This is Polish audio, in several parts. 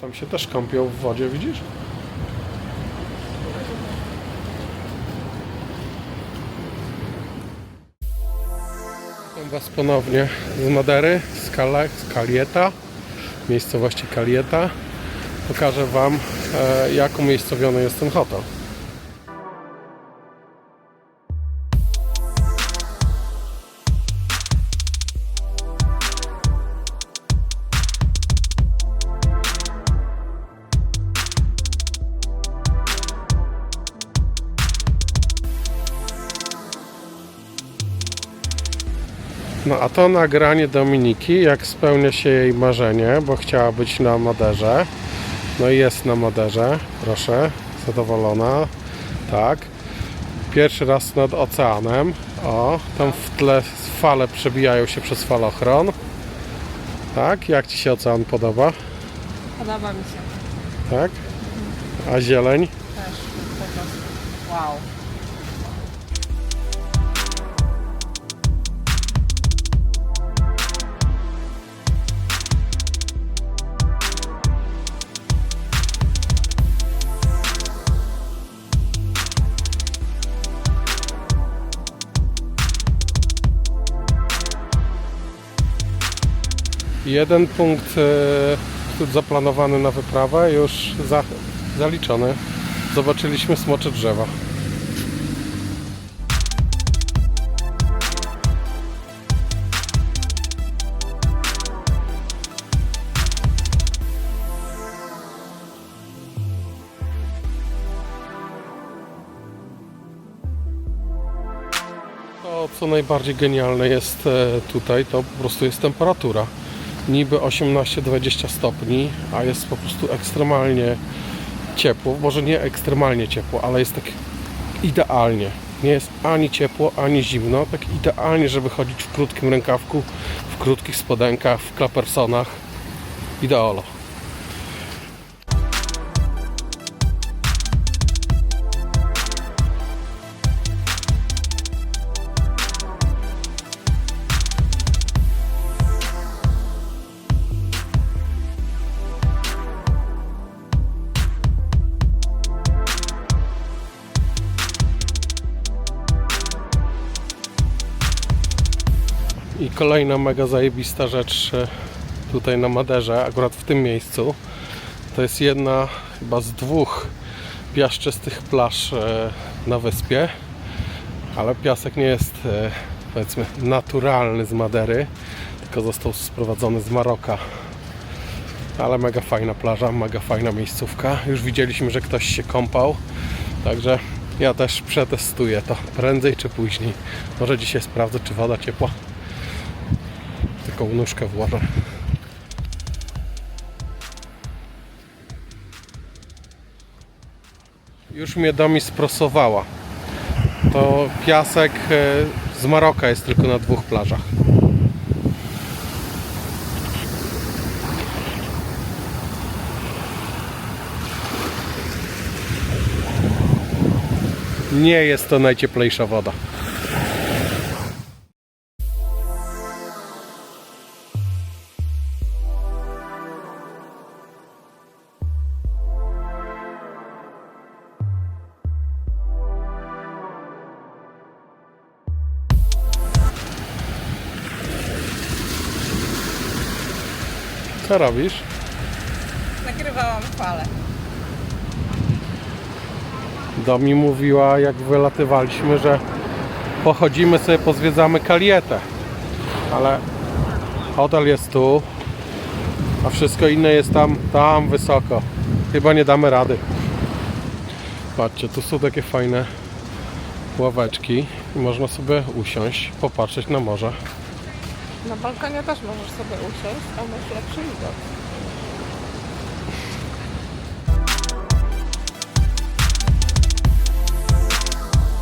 Tam się też kąpią w wodzie, widzisz? Witam Was ponownie z Madery, z, Kale, z Kalieta, miejscowości Kalieta. Pokażę Wam, e, jak umiejscowiony jest ten hotel. No a to nagranie Dominiki, jak spełnia się jej marzenie, bo chciała być na Maderze. No i jest na Maderze, proszę, zadowolona. Tak. Pierwszy raz nad oceanem. O, tam w tle fale przebijają się przez falochron. Tak, jak Ci się ocean podoba? Podoba mi się Tak? A zieleń? też po prostu. Wow. Jeden punkt e, zaplanowany na wyprawę już za, zaliczony. Zobaczyliśmy smocze drzewa. To, co najbardziej genialne jest e, tutaj, to po prostu jest temperatura. Niby 18-20 stopni, a jest po prostu ekstremalnie ciepło. Może nie ekstremalnie ciepło, ale jest tak idealnie. Nie jest ani ciepło, ani zimno. Tak idealnie, żeby chodzić w krótkim rękawku, w krótkich spodenkach, w klapersonach. Ideolo. I kolejna mega zajebista rzecz e, tutaj na Maderze, akurat w tym miejscu. To jest jedna chyba z dwóch piaszczystych plaż e, na wyspie, ale piasek nie jest e, powiedzmy naturalny z Madery, tylko został sprowadzony z Maroka. Ale mega fajna plaża, mega fajna miejscówka. Już widzieliśmy, że ktoś się kąpał, także ja też przetestuję to prędzej czy później. Może dzisiaj sprawdzę, czy woda ciepła. Taką nóżkę włożę. Już mnie domi sprosowała. To piasek e, z Maroka jest tylko na dwóch plażach. Nie jest to najcieplejsza woda. Co robisz? Nagrywałam falę. Domi mówiła, jak wylatywaliśmy, że pochodzimy sobie, pozwiedzamy Kalietę. Ale hotel jest tu, a wszystko inne jest tam, tam wysoko. Chyba nie damy rady. Patrzcie, tu są takie fajne ławeczki i można sobie usiąść, popatrzeć na morze. Na balkonie też możesz sobie usiąść, a masz lepszy widok.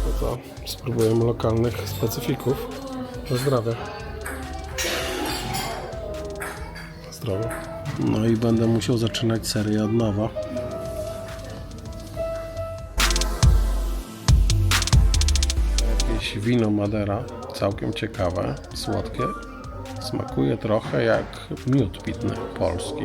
To co? Spróbujemy lokalnych specyfików. Zdrowie. Zdrowie. No i będę musiał zaczynać serię od nowa. Jakieś wino Madera, całkiem ciekawe, słodkie. Smakuje trochę jak miód pitny polski.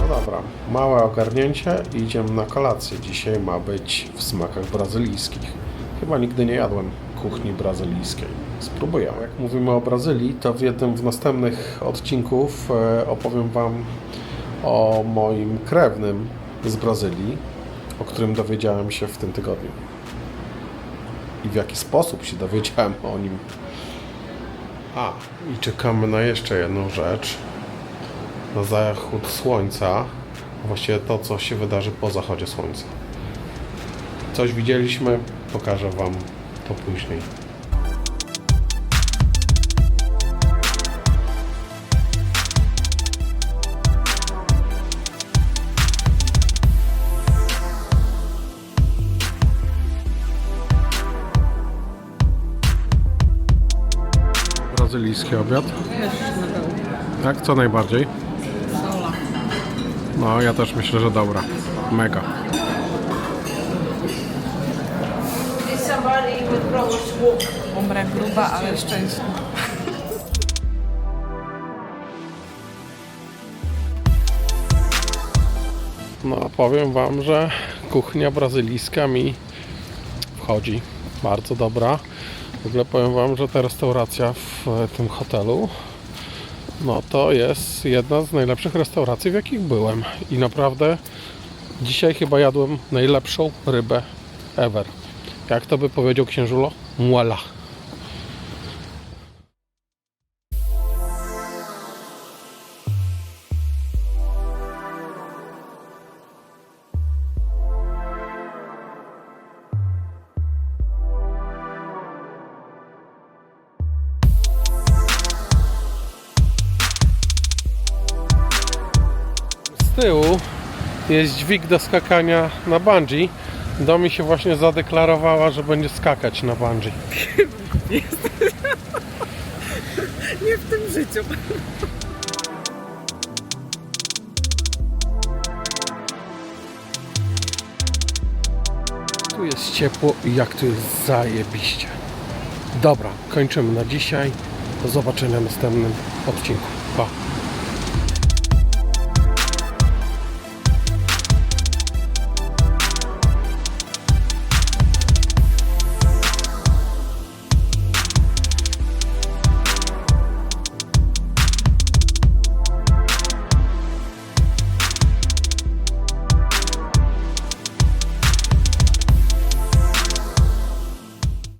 No dobra, małe ogarnięcie i idziemy na kolację. Dzisiaj ma być w smakach brazylijskich. Chyba nigdy nie jadłem kuchni brazylijskiej. Spróbuję. Jak mówimy o Brazylii, to w jednym z następnych odcinków e, opowiem Wam o moim krewnym z Brazylii, o którym dowiedziałem się w tym tygodniu. I w jaki sposób się dowiedziałem o nim. A, i czekamy na jeszcze jedną rzecz na zachód słońca, właściwie to, co się wydarzy po zachodzie słońca. Coś widzieliśmy, pokażę Wam to później. Brazylijski obiad. Tak, co najbardziej? No, ja też myślę, że dobra. Mega. Umrę gruba, ale szczęśliwa. No, powiem Wam, że kuchnia brazylijska mi wchodzi. Bardzo dobra. W ogóle powiem Wam, że ta restauracja w e, tym hotelu no to jest jedna z najlepszych restauracji, w jakich byłem. I naprawdę dzisiaj chyba jadłem najlepszą rybę ever. Jak to by powiedział księżulo? Muela. Tyłu jest dźwig do skakania na bungee. Domi się właśnie zadeklarowała, że będzie skakać na bungee. Nie w tym życiu. Tu jest ciepło i jak tu jest zajebiście. Dobra, kończymy na dzisiaj. Do zobaczenia w następnym odcinku. Pa!